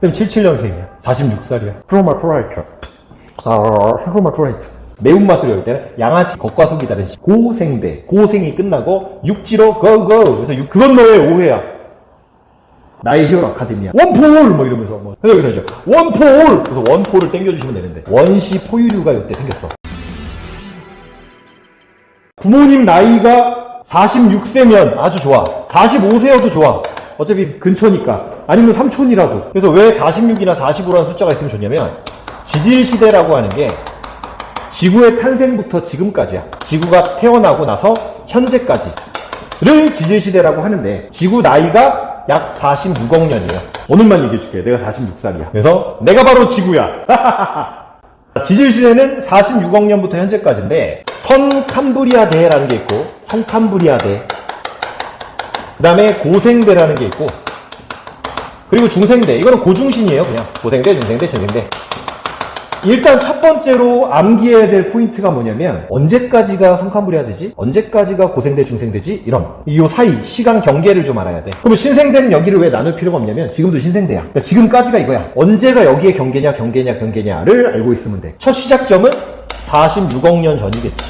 그럼 77년생이야. 46살이야. 프로마 프라이트. 아, 프로마 프라이트. 매운맛으로 열 때는 양아치 겉과 속이 다른 시- 고생대. 고생이 끝나고 육지로 고고. 그래서 육, 그건 너의 오해야. 나의 히어로 아카데미야. 원폴! 뭐 이러면서. 뭐. 그래서 여기서 이제 원폴! 그래서 원폴을 땡겨주시면 되는데. 원시 포유류가 이때 생겼어. 부모님 나이가 46세면 아주 좋아. 45세여도 좋아. 어차피 근처니까. 아니면 삼촌이라도. 그래서 왜 46이나 45라는 숫자가 있으면 좋냐면, 지질 시대라고 하는 게 지구의 탄생부터 지금까지야. 지구가 태어나고 나서 현재까지를 지질 시대라고 하는데, 지구 나이가 약 46억 년이에요. 오늘만 얘기해 줄게. 내가 46살이야. 그래서 내가 바로 지구야. 지질시대는 46억 년부터 현재까지인데 선캄브리아 대라는 게 있고 성캄브리아 대 그 다음에 고생대라는 게 있고 그리고 중생대. 이거는 고중신이에요 그냥. 고생대 중생대 중생대. 일단 첫 번째로 암기해야 될 포인트가 뭐냐면 언제까지가 성캄브리아대지 언제까지가 고생대 중생대지? 이런. 이 사이 시간 경계를 좀 알아야 돼. 그러면 신생대는 여기를 왜 나눌 필요가 없냐면 지금도 신생대야. 그러니까 지금까지가 이거야. 언제가 여기에 경계냐 경계냐 경계냐를 알고 있으면 돼첫 시작점은 46억 년 전이겠지.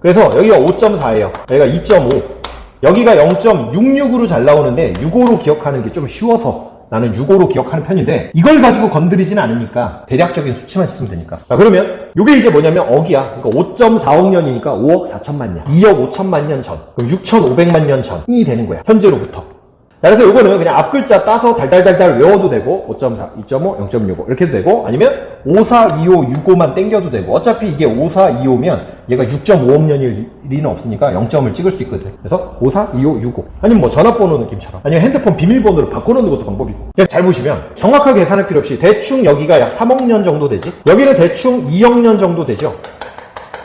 그래서 여기가 5.4예요. 여기가 2.5 여기가 0.66으로 잘 나오는데 65로 기억하는 게 좀 쉬워서 나는 65로 기억하는 편인데 이걸 가지고 건드리진 않으니까 대략적인 수치만 쓰면 되니까. 자, 그러면 이게 이제 뭐냐면 억이야. 그러니까 5.4억 년이니까 5억 4천만 년 2억 5천만 년 전 그럼 6,500만 년 전이 되는 거야 현재로부터. 자, 그래서 이거는 그냥 앞 글자 따서 달달달달 외워도 되고 5.4, 2.5, 0.65 이렇게 해도 되고 아니면 5, 4, 2, 5, 6, 5만 땡겨도 되고 어차피 이게 5, 4, 2, 5면 얘가 6.5억 년일 리는 없으니까 0점을 찍을 수 있거든. 그래서 5, 4, 2, 5, 6, 5 아니면 뭐 전화번호 느낌처럼 아니면 핸드폰 비밀번호를 바꿔놓는 것도 방법이고 그냥 잘 보시면 정확하게 계산할 필요 없이 대충 여기가 약 3억 년 정도 되지 여기는 대충 2억 년 정도 되죠.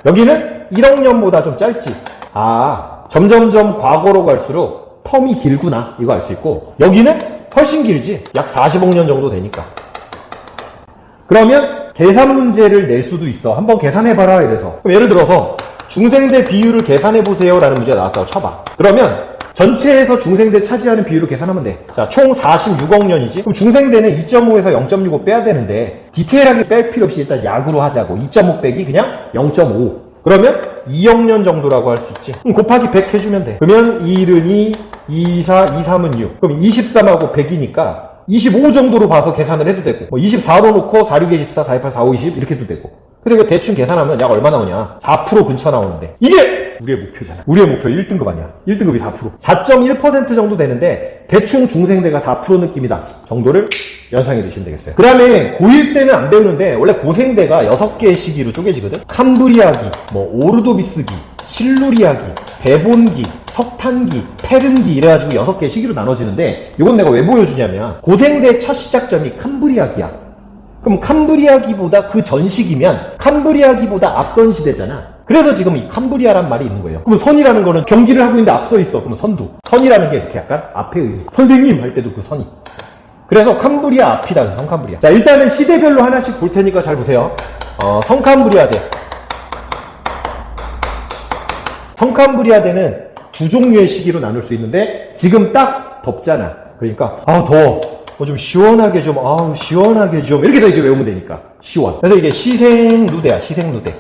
여기는 1억 년보다 좀 짧지. 아, 점점점 과거로 갈수록 텀이 길구나. 이거 알 수 있고. 여기는 훨씬 길지. 약 40억 년 정도 되니까. 그러면 계산 문제를 낼 수도 있어. 한번 계산해봐라. 이래서. 예를 들어서 중생대 비율을 계산해보세요. 라는 문제가 나왔다고 쳐봐. 그러면 전체에서 중생대 차지하는 비율을 계산하면 돼. 자, 총 46억 년이지? 그럼 중생대는 2.5에서 0.65 빼야 되는데, 디테일하게 뺄 필요 없이 일단 약으로 하자고. 2.5 빼기 그냥 0.5. 그러면 2억 년 정도라고 할 수 있지. 그럼 곱하기 100 해주면 돼. 그러면 2는 2, 2, 4, 2, 3은 6. 그럼 23하고 100이니까 25 정도로 봐서 계산을 해도 되고, 뭐 24로 놓고 4, 6, 24, 4, 28, 4, 5, 20 이렇게 해도 되고. 근데 이거 대충 계산하면 약 얼마 나오냐? 4% 근처 나오는데. 이게 우리의 목표잖아. 우리의 목표 1등급 아니야. 1등급이 4%. 4.1% 정도 되는데, 대충 중생대가 4% 느낌이다. 정도를 연상해 두시면 되겠어요. 그 다음에 고1 때는 안 배우는데, 원래 고생대가 6개의 시기로 쪼개지거든? 캄브리아기, 뭐, 오르도비스기, 실루리아기, 베본기, 석탄기, 페른기 이래가지고 6개의 시기로 나눠지는데, 이건 내가 왜 보여주냐면, 고생대 첫 시작점이 캄브리아기야. 그럼 캄브리아기보다 그 전시기면 캄브리아기보다 앞선 시대잖아. 그래서 지금 이 캄브리아란 말이 있는 거예요. 그럼 선이라는 거는 경기를 하고 있는데 앞서 있어. 그러면 선두. 선이라는 게 이렇게 약간 앞에 의미. 선생님 할 때도 그 선이. 그래서 캄브리아 앞이다. 성캄브리아. 자, 일단은 시대별로 하나씩 볼 테니까 잘 보세요. 어, 성캄브리아대. 성캄브리아대는 두 종류의 시기로 나눌 수 있는데 지금 딱 덥잖아. 그러니까 아 더워. 뭐 좀 시원하게 좀 아우 시원하게 좀 이렇게 해서 이제 외우면 되니까 시원. 그래서 이게 시생누대야 시생누대.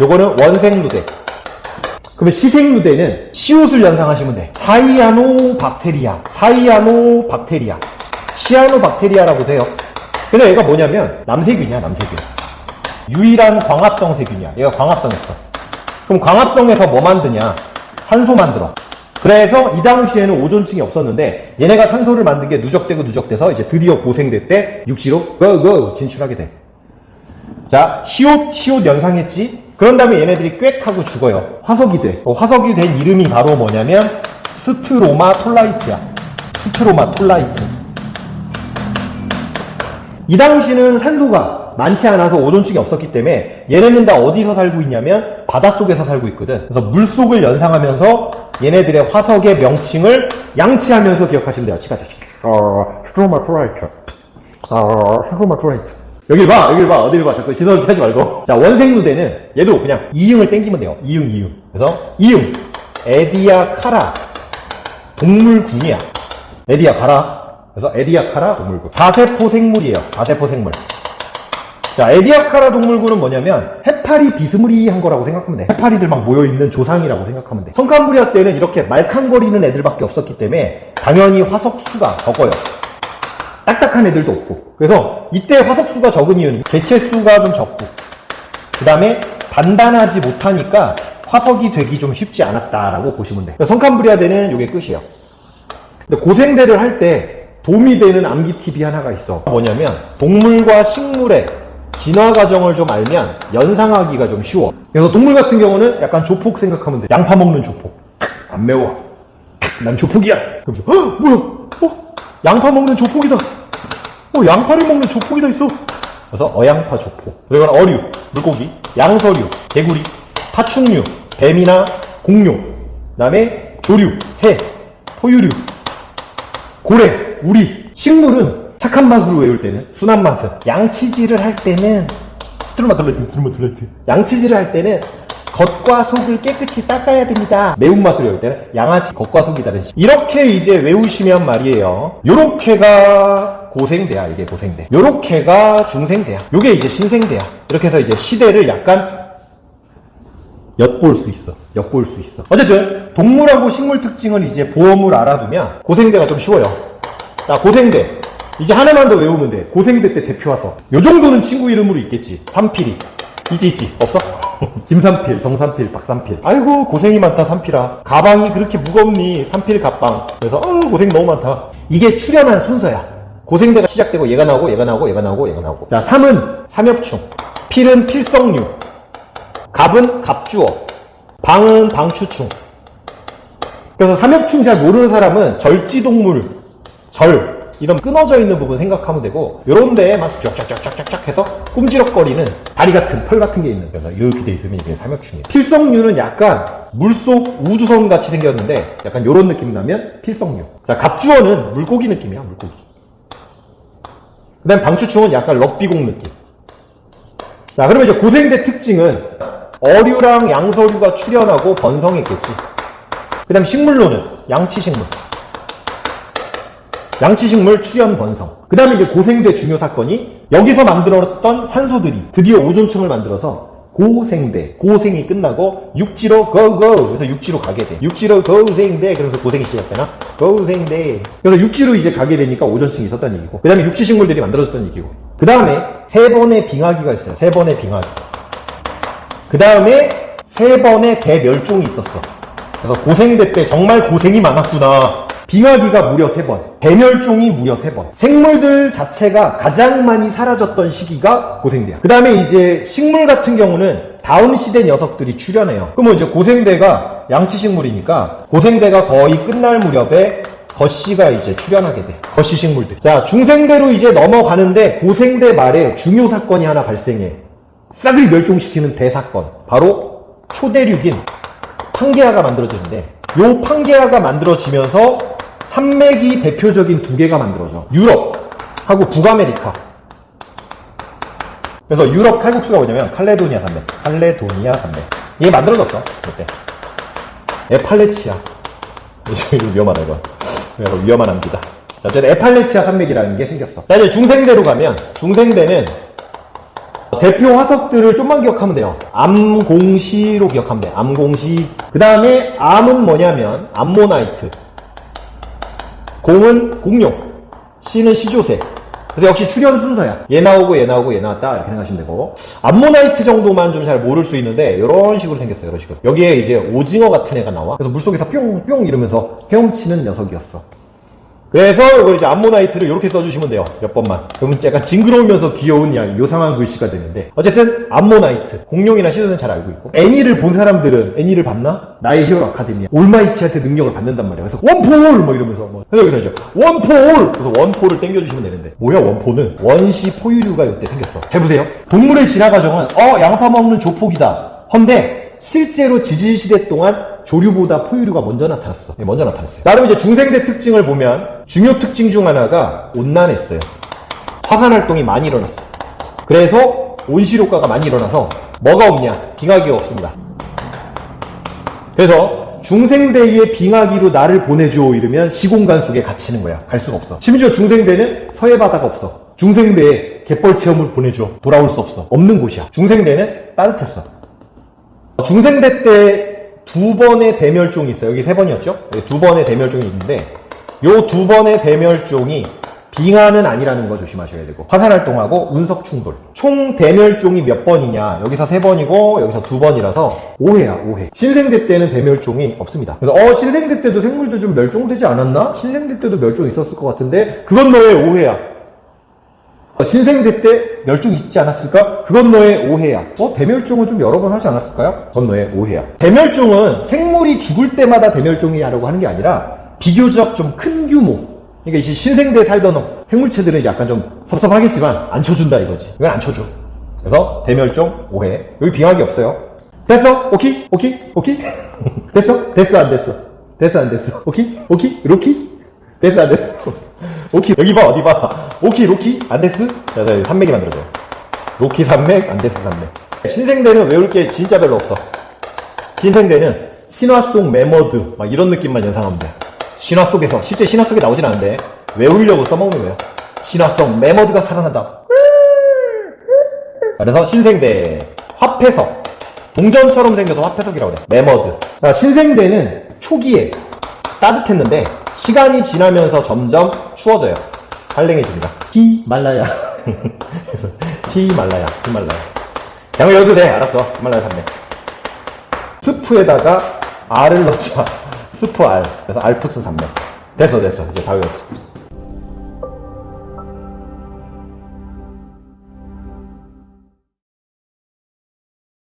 요거는 원생누대. 그러면 시생누대는 시옷을 연상하시면 돼. 사이아노 박테리아, 사이아노 박테리아, 시아노 박테리아라고 돼요. 그래서 얘가 뭐냐면 남세균이야 남세균. 유일한 광합성 세균이야. 얘가 광합성했어. 그럼 광합성에서 뭐 만드냐? 산소 만들어. 그래서 이 당시에는 오존층이 없었는데 얘네가 산소를 만든 게 누적되고 누적돼서 이제 드디어 고생대 때 육지로 고고 진출하게 돼. 자, 시옷, 시옷 연상했지? 그런 다음에 얘네들이 꽥 하고 죽어요. 화석이 돼. 어, 화석이 된 이름이 바로 뭐냐면 스트로마 톨라이트야. 스트로마 톨라이트. 이 당시는 산소가 많지 않아서 오존층이 없었기 때문에 얘네는 다 어디서 살고 있냐면 바닷속에서 살고 있거든. 그래서 물속을 연상하면서 얘네들의 화석의 명칭을 양치하면서 기억하시면 돼요. 치가자. 어, 스트로마 톨라이트. 어, 스트로마 톨라이트. 여길 봐, 여길 봐, 어딜 봐. 자꾸 시선 펴지 말고. 자, 원생누대는 얘도 그냥 이응을 땡기면 돼요. 이응, 이응. 그래서 이응. 에디아 카라. 동물군이야. 에디아 가라. 그래서 에디아 카라 동물군. 다세포 생물이에요. 다세포 생물. 자, 에디아카라 동물군은 뭐냐면 해파리 비스무리한 거라고 생각하면 돼. 해파리들 막 모여있는 조상이라고 생각하면 돼. 성칸브리아 때는 이렇게 말캉거리는 애들밖에 없었기 때문에 당연히 화석수가 적어요. 딱딱한 애들도 없고. 그래서 이때 화석수가 적은 이유는 개체수가 좀 적고. 그 다음에 단단하지 못하니까 화석이 되기 좀 쉽지 않았다라고 보시면 돼요. 성칸브리아대는 이게 끝이에요. 근데 고생대를 할 때 도움이 되는 암기 팁이 하나가 있어. 뭐냐면 동물과 식물의 진화 과정을 좀 알면 연상하기가 좀 쉬워. 그래서 동물 같은 경우는 약간 조폭 생각하면 돼. 양파 먹는 조폭. 안 매워. 난 조폭이야. 그러면서 어 뭐야? 어 양파 먹는 조폭이다. 어 양파를 먹는 조폭이다 있어. 그래서 어양파 조폭. 그리고 어류, 물고기, 양서류, 개구리, 파충류, 뱀이나 공룡. 그다음에 조류, 새, 포유류, 고래, 우리. 식물은 착한 맛으로 외울 때는 순한 맛은 양치질을 할 때는 스트로마톨라이트, 스트로마톨라이트. 양치질을 할 때는 겉과 속을 깨끗이 닦아야 됩니다. 매운맛으로 외울 때는 양아치 겉과 속이 다른 식. 이렇게 이제 외우시면 말이에요. 요렇게가 고생대야, 이게 고생대. 요렇게가 중생대야. 요게 이제 신생대야. 이렇게 해서 이제 시대를 약간 엿볼 수 있어. 엿볼 수 있어. 어쨌든 동물하고 식물 특징을 이제 보험을 알아두면 고생대가 좀 쉬워요. 자, 고생대. 이제 하나만 더 외우면 돼. 고생대 때 대표 와서. 요 정도는 친구 이름으로 있겠지. 삼필이. 있지, 있지. 없어? 김삼필, 정삼필, 박삼필. 아이고, 고생이 많다, 삼필아. 가방이 그렇게 무겁니? 삼필 가방. 그래서, 어, 고생 너무 많다. 이게 출연한 순서야. 고생대가 시작되고 얘가 나오고, 얘가 나오고, 얘가 나오고, 얘가 나오고. 자, 삼은 삼엽충. 필은 필성류. 갑은 갑주어, 방은 방추충. 그래서 삼엽충 잘 모르는 사람은 절지동물, 절 이런 끊어져 있는 부분 생각하면 되고 요런 데에 막 쫙쫙쫙쫙쫙 해서 꿈지럭거리는 다리 같은 털 같은 게 있는 그래서 이렇게 돼 있으면 이게 삼엽충이에요. 필성류는 약간 물속 우주선 같이 생겼는데 약간 요런 느낌이 나면 필성류. 자 갑주어는 물고기 느낌이야 물고기. 그 다음 방추충은 약간 럭비공 느낌. 자, 그러면 이제 고생대 특징은 어류랑 양서류가 출현하고 번성했겠지. 그 다음 식물로는 양치식물. 양치식물 출현 번성. 그 다음에 이제 고생대 중요 사건이 여기서 만들었던 산소들이 드디어 오존층을 만들어서 고생대. 고생이 끝나고 육지로 고고. 그래서 육지로 가게 돼. 육지로 고생대. 그래서 고생이 시작되나? 고생대. 그래서 육지로 이제 가게 되니까 오존층이 있었다는 얘기고. 그 다음에 육지 식물들이 만들어졌다는 얘기고. 그 다음에 세 번의 빙하기가 있어요. 세 번의 빙하기. 그 다음에 세 번의 대멸종이 있었어. 그래서 고생대 때 정말 고생이 많았구나. 빙하기가 무려 세 번, 대멸종이 무려 세 번. 생물들 자체가 가장 많이 사라졌던 시기가 고생대야. 그 다음에 이제 식물 같은 경우는 다음 시대 녀석들이 출현해요. 그러면 이제 고생대가 양치식물이니까 고생대가 거의 끝날 무렵에 거씨가 이제 출현하게 돼. 거씨 식물들. 자, 중생대로 이제 넘어가는데 고생대 말에 중요 사건이 하나 발생해. 싹을 멸종시키는 대사건. 바로 초대륙인 판게아가 만들어지는데 요 판게아가 만들어지면서 산맥이 대표적인 두 개가 만들어져. 유럽하고 북아메리카. 그래서 유럽 칼국수가 뭐냐면 칼레도니아 산맥. 칼레도니아 산맥. 이게 만들어졌어. 그때. 에팔레치아. 위험하다, 이거. 이거 위험한 암기다. 자, 어쨌든 에팔레치아 산맥이라는 게 생겼어. 자, 이제 중생대로 가면, 중생대는 대표 화석들을 좀만 기억하면 돼요. 암공시로 기억하면 돼요. 암공시. 그 다음에 암은 뭐냐면, 암모나이트. 공은 공룡. 시는 시조새. 그래서 역시 출현 순서야. 얘 나오고 얘 나오고 얘 나왔다 이렇게 생각하시면 되고 암모나이트 정도만 좀 잘 모를 수 있는데 이런 식으로 생겼어요. 이런 식으로. 여기에 이제 오징어 같은 애가 나와. 그래서 물속에서 뿅뿅 이러면서 헤엄치는 녀석이었어. 그래서 이걸 이제 암모나이트를 이렇게 써주시면 돼요. 몇 번만. 그러면 약간 징그러우면서 귀여운 양, 요상한 글씨가 되는데. 어쨌든, 암모나이트. 공룡이나 시도는 잘 알고 있고. 애니를 본 사람들은 애니를 봤나? 나의 히어로 아카데미아. 올마이티한테 능력을 받는단 말이야. 그래서 원포를! 뭐 이러면서. 뭐. 그래서 여기서 이제 원포를! 그래서 원포를 땡겨주시면 되는데. 뭐야, 원포는? 원시 포유류가 이때 생겼어. 해보세요. 동물의 진화 과정은, 어, 양파 먹는 조폭이다. 헌데, 실제로 지질시대 동안 조류보다 포유류가 먼저 나타났어. 네, 먼저 나타났어요. 나름 이제 중생대 특징을 보면 중요 특징 중 하나가 온난했어요. 화산 활동이 많이 일어났어. 그래서 온실 효과가 많이 일어나서 뭐가 없냐? 빙하기가 없습니다. 그래서 중생대의 빙하기로 나를 보내줘 이러면 시공간 속에 갇히는 거야. 갈 수가 없어. 심지어 중생대는 서해 바다가 없어. 중생대에 갯벌 체험을 보내줘. 돌아올 수 없어. 없는 곳이야. 중생대는 따뜻했어. 중생대 때 두 번의 대멸종이 있어요. 여기 세 번이었죠? 두 번의 대멸종이 있는데 요 두 번의 대멸종이 빙하는 아니라는 거 조심하셔야 되고 화산 활동하고 운석 충돌 총 대멸종이 몇 번이냐 여기서 세 번이고 여기서 두 번이라서 오해야 오해 신생대 때는 대멸종이 없습니다 그래서 어 신생대 때도 생물도 좀 멸종되지 않았나? 신생대 때도 멸종 있었을 것 같은데 그건 너의 오해야 신생대 때 멸종 있지 않았을까? 그건 너의 오해야. 어? 대멸종은 좀 여러 번 하지 않았을까요? 그건 너의 오해야. 대멸종은 생물이 죽을 때마다 대멸종이라고 하는 게 아니라 비교적 좀 큰 규모. 그러니까 이제 신생대에 살던 생물체들은 약간 좀 섭섭하겠지만 안 쳐준다 이거지. 이건 안 쳐줘. 그래서 대멸종 오해. 여기 빙하기 없어요. 됐어? 오케이? 오케이? 오케이? 됐어? 됐어? 안 됐어? 됐어? 안 됐어? 오케이? 오케이? 로키? 됐어? 안 됐어? 오키 여기 봐 어디 봐. 오키 로키 안 됐어? 자, 자 산맥이 만들어져요. 로키 산맥 안 됐어 산맥. 신생대는 외울 게 진짜 별로 없어. 신생대는 신화 속 메머드 막 이런 느낌만 연상하면 돼. 신화 속에서 실제 신화 속에 나오진 않은데 외우려고 써먹는 거예요. 신화 속 메머드가 살아난다. 그래서 신생대 화폐석. 동전처럼 생겨서 화폐석이라고 그래. 메머드. 자, 신생대는 초기에 따뜻했는데 시간이 지나면서 점점 추워져요. 한랭해집니다. 히말라야. 그래서 히말라야, 히말라야. 그냥 외워도 돼. 알았어. 히말라야 산맥. 스프에다가 알을 넣자. 스프 알. 그래서 알프스 산맥. 됐어, 됐어. 이제 다 외웠어.